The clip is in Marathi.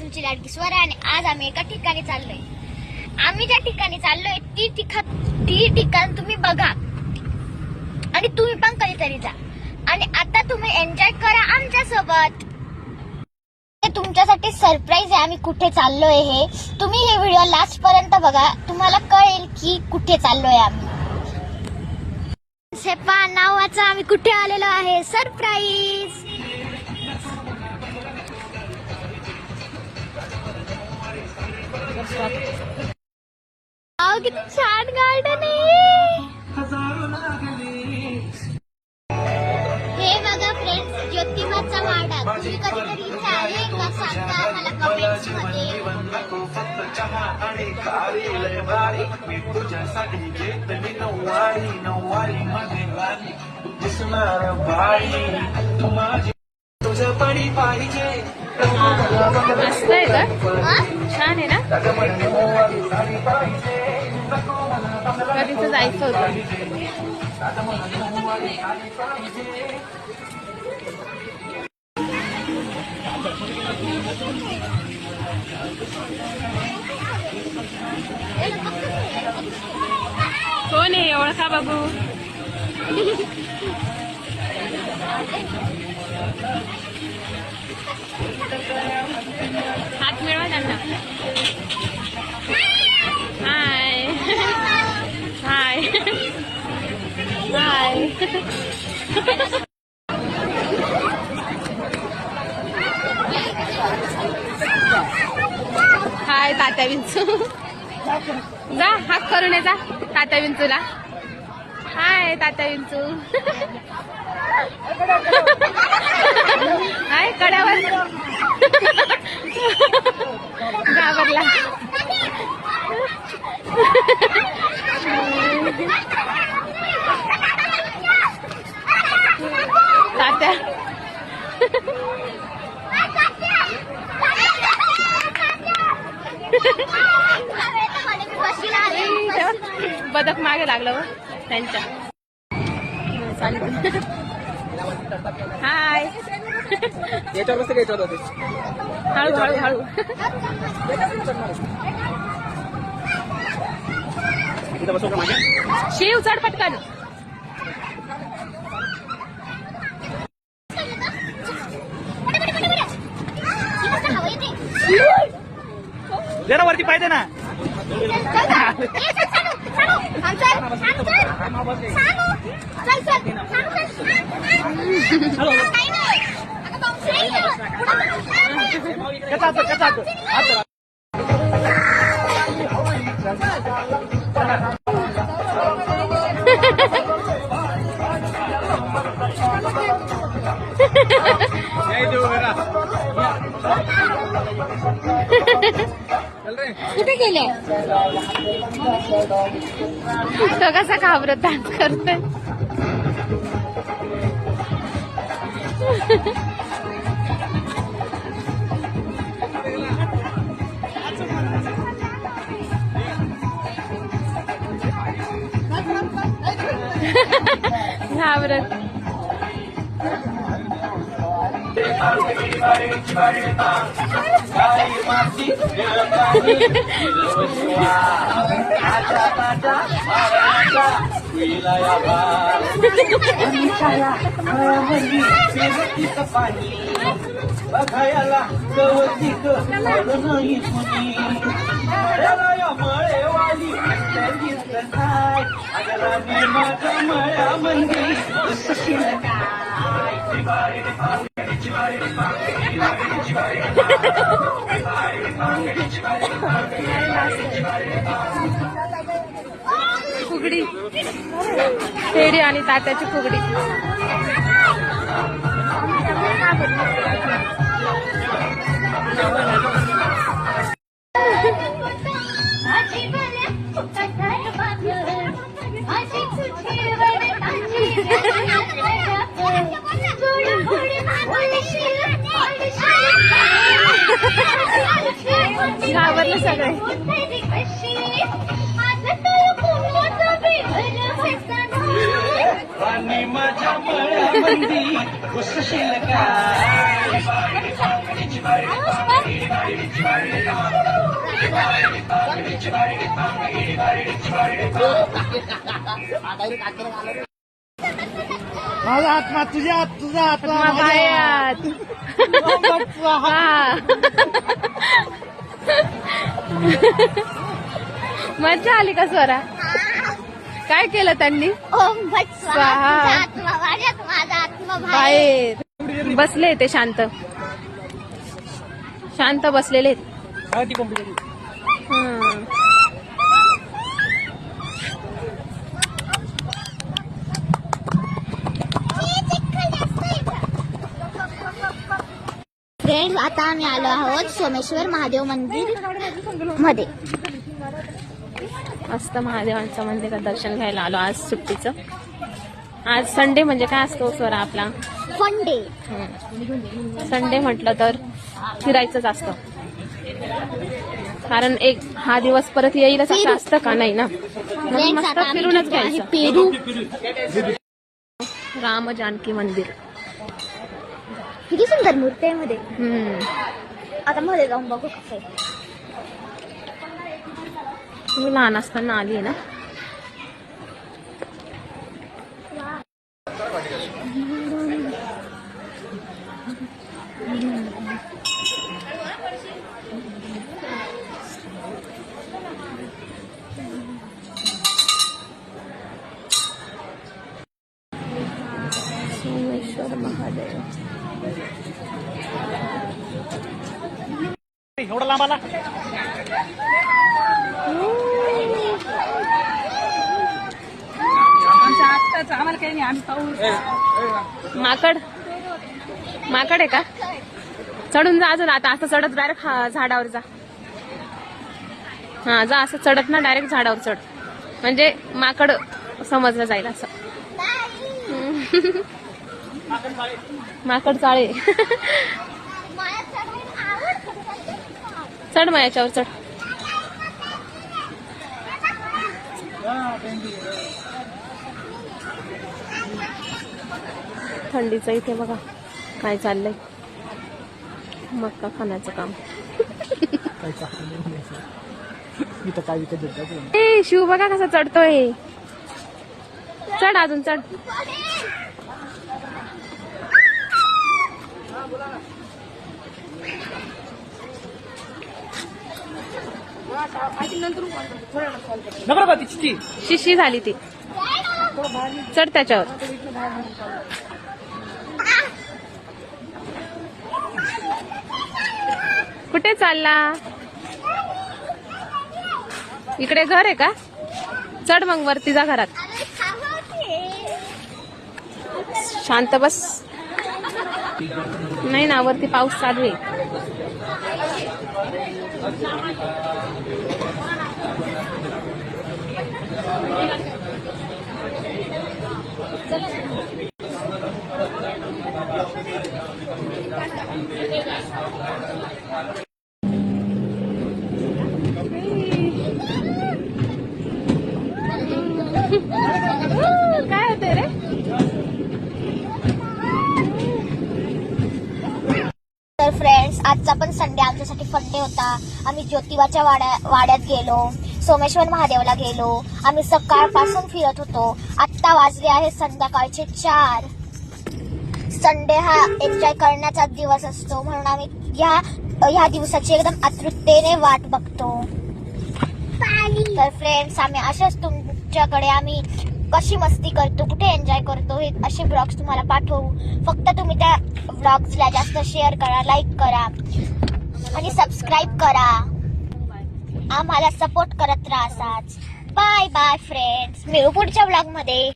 तुमची लाडकी स्वर आणि आज आम्ही एका ठिकाणी चाललोय. आम्ही ज्या ठिकाणी चाललोय ती ठिकाण ती ठिकाण तुम्ही बघा. आणि तुम्ही पण कधीतरी जा. आणि आता तुम्ही एन्जॉय करा आमच्यासोबत तुमच्यासाठी सरप्राईज आहे आम्ही कुठे चाललोय हे. तुम्ही हे व्हिडिओ लास्ट पर्यंत बघा. तुम्हाला कळेल की कुठे चाललोय आम्ही. सेपा नावाचा आम्ही कुठे आलेलो आहे? सरप्राईज किती छान गार्डन आहे हे बघा फ्रेंड्स ज्योतिबाचा वाडा. तुम्ही कधीतरी इथे आले का? सांगा मला कमेंट्समध्ये. तुझ्यासाठी घेत मी नऊवारी नऊवारी मध्ये राणी दिसणार भाई तू पडी पाहिजे. मस्त आहे का हा? छान आहे ना कधीच जायचं होतं कोण आहे ओळखा बघू आहे तात्या विंचू. जा हाक करून ये जा. तात्या विंचूला. हाय तात्या विंचू. हाय कड्यावर. घाबरला बदक मागे लागलं व त्यांच्या. चालेल हाय याच्यावर कसं होतं. हळू हळू हळू. इथं बसू का माझ्या शिव चढ पटकन. जरा वरती पाहिजे ना. कसा असतो कसा असतो कुठे गेले तो कसा घाबरत डान्स करतोय? घाबरत. बघायला गवतीक आलं नाही कुणी मळ्याला मळेवाली दिसत नाही अगला मी माझ्या मळ्यामध्ये फुगडी. टेडी आणि तात्याची फुगडी. घाबरलं सगळे. आणि माझ्या माझा आत्मा तुझ्या हात तुझा आत्मा आत्मा बायात. हा. मजा आली का स्वरा काय केलं त्यांनी ओम भट स्वाहा स्वाहा. तुझा आत्मा माझ्यात माझा आत्मा बाहेर बाहेर बसले ते शांत शांत बसलेले आहेत. ती कोंबडी हं. फ्रेंड्स आता आम्ही आलो आहोत सोमेश्वर महादेव मंदिरमध्ये. मस्त महादेवांचं मंदिरात दर्शन घ्यायला आलो आज सुट्टीचं. आज संडे म्हणजे काय असतो स्वरा आपला? फन डे संडे म्हटलं तर फिरायचंच असतं. कारण एक हा दिवस परत येईलच असं असतं का? नाही ना. मस्त फिरूनच घ्यायचं. पेरू. राम जानकी मंदिर. किती सुंदर मूर्ती आहे मध्ये हम्म. आता मध्ये जाऊन बघू कसं आहे. मी लहान असताना आली आहे ना सोमेश्वर महादेव एवढा लांब आला. माकड. माकड आहे का? चढून जा अजून आता असं चढत डायरेक्ट झाडावर जा. हा जा असं चढत ना डायरेक्ट झाडावर चढ. म्हणजे माकड समजलं जाईल असं. माकड चाळे. चढ मग याच्यावर चढ. थंडीचं इथे बघा काय चाललंय. मक्का खाण्याचं काम. काय ए शिव बघा कसा चढतोय. चढ अजून चढ. नको नको शिशी झाली ती. चढ त्याच्यावर. कुठे चालला? इकडे घर आहे का? चढ मग वरती जा घरात. शांत बस. नाही ना वरती पाऊस चालू आहे. すいません。आमच्यासाठी होता. आम्ही ज्योतिबाच्या वाड्या वाड्यात गेलो. सोमेश्वर महादेवला गेलो. आम्ही सकाळपासून फिरत होतो. आत्ता वाजले आहे संध्याकाळचे चार. संडे हा एन्जॉय करण्याचा दिवस असतो. म्हणून आम्ही ह्या ह्या दिवसाची एकदम आतुरतेने वाट बघतो. तर फ्रेंड्स आम्ही अशाच तुमच्याकडे आम्ही कशी मस्ती करतो कुठे एन्जॉय करतो हे असे ब्लॉग्स तुम्हाला पाठवू. फक्त तुम्ही त्या ब्लॉग्सला जास्त शेअर करा लाईक करा. आणि सबस्क्राईब करा. आम्हाला सपोर्ट करत राहा बाय बाय फ्रेंड्स मिळू पुढच्या ब्लॉगमध्ये